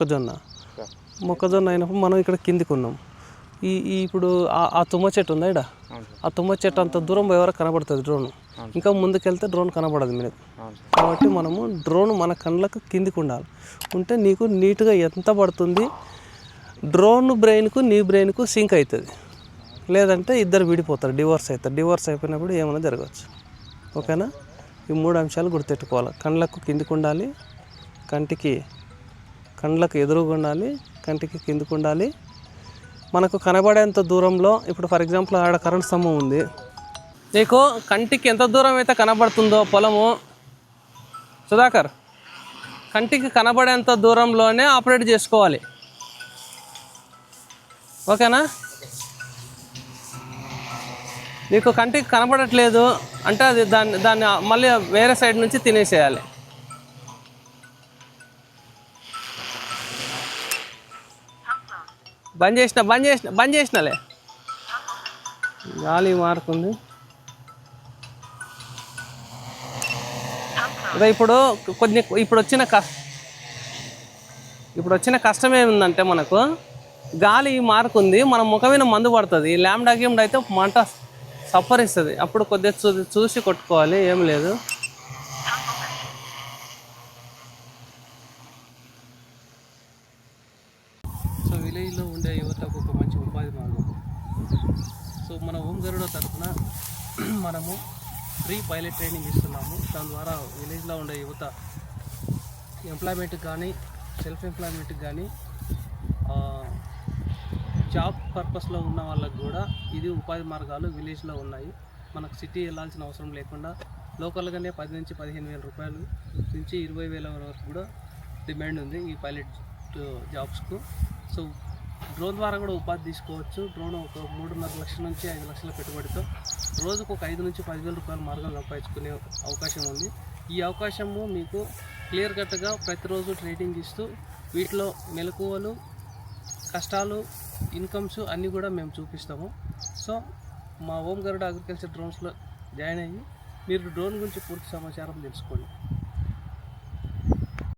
మొక్కజొన్న. మొక్కజొన్న అయినప్పుడు మనం ఇక్కడ కిందికి ఉన్నాం. ఈ ఈ ఇప్పుడు ఆ- తుమ్మ చెట్టు ఉందా ఇక్కడ ఆ తుమ్మ చెట్టు అంత దూరం పోయేవరకు కనబడుతుంది డ్రోన్. ఇంకా ముందుకెళ్తే డ్రోన్ కనబడదు మీకు కాబట్టి మనము డ్రోన్ మన కళ్ళకు కిందికి ఉండాలి. ఉంటే నీకు నీట్గా ఎంత పడుతుంది? డ్రోన్ బ్రెయిన్కు నీ బ్రెయిన్కు సింక్ అవుతుంది లేదంటే ఇద్దరు విడిపోతారు. డివోర్స్ అవుతారు డివోర్స్ అయిపోయినప్పుడు ఏమైనా జరగవచ్చు. ఓకేనా? ఈ మూడు అంశాలు గుర్తెట్టుకోవాలి కళ్ళకు కిందికి ఉండాలి. కంటికి కండ్లకు ఎదురుగా ఉండాలి కంటికి కిందికి ఉండాలి. మనకు కనబడేంత దూరంలో ఇప్పుడు ఫర్ ఎగ్జాంపుల్ ఆడ కరెంట్ స్తంభం ఉంది. నీకు కంటికి ఎంత దూరం అయితే కనబడుతుందో పొలము? సుధాకర్ కంటికి కనబడేంత దూరంలోనే ఆపరేట్ చేసుకోవాలి. ఓకేనా? నీకు కంటికి కనబడట్లేదు అంటే అది దాన్ని దాన్ని మళ్ళీ వేరే సైడ్ నుంచి తినేసేయాలి. బంద్ చేసిన బంద్ చేసిన బంద్ చేసినలే. గాలి మారుతుంది. అదే ఇప్పుడు కొన్ని ఇప్పుడు వచ్చిన కష్ట ఇప్పుడు వచ్చిన కష్టం ఏముందంటే మనకు గాలి మారుకుంది మన ముఖమైన మందు పడుతుంది. ల్యాండా గేమ్డ్ అయితే మంట సప్పరిస్తుంది. అప్పుడు కొద్దిగా చూ చూసి కొట్టుకోవాలి ఏం లేదు. సో విలేజ్లో ఉండే యువతకు ఒక మంచి ఉపాధి మార్గం సో మన ఓం గరుడ తరఫున మనము ఫ్రీ పైలట్ ట్రైనింగ్ ఇస్తున్నాము. దాని ద్వారా విలేజ్లో ఉండే యువత ఎంప్లాయ్మెంట్ కానీ సెల్ఫ్ ఎంప్లాయ్మెంట్ కానీ జాబ్ పర్పస్లో ఉన్న వాళ్ళకు కూడా ఇది ఉపాధి మార్గాలు విలేజ్లో ఉన్నాయి. మనకు సిటీ వెళ్ళాల్సిన అవసరం లేకుండా లోకల్గానే పది నుంచి పదిహేను వేల రూపాయలు నుంచి ఇరవై వేల వరకు కూడా డిమాండ్ ఉంది ఈ పైలట్ జాబ్స్కు సో డ్రోన్ ద్వారా కూడా ఉపాధి తీసుకోవచ్చు. డ్రోన్ ఒక మూడున్నర లక్షల నుంచి ఐదు లక్షల పెట్టుబడితో రోజుకు ఒక ఐదు నుంచి పదివేల రూపాయల మార్గం సంపాదించుకునే అవకాశం ఉంది. ఈ అవకాశము మీకు క్లియర్ కట్గా ప్రతిరోజు ట్రేడింగ్ ఇస్తూ వీటిలో మెలకువలు కష్టాలు ఇన్కమ్స్ అన్నీ కూడా మేము చూపిస్తాము. సో మా ఓం గరుడ అగ్రికల్చర్ డ్రోన్స్లో జాయిన్ అయ్యి మీరు డ్రోన్ గురించి పూర్తి సమాచారం తెలుసుకోండి.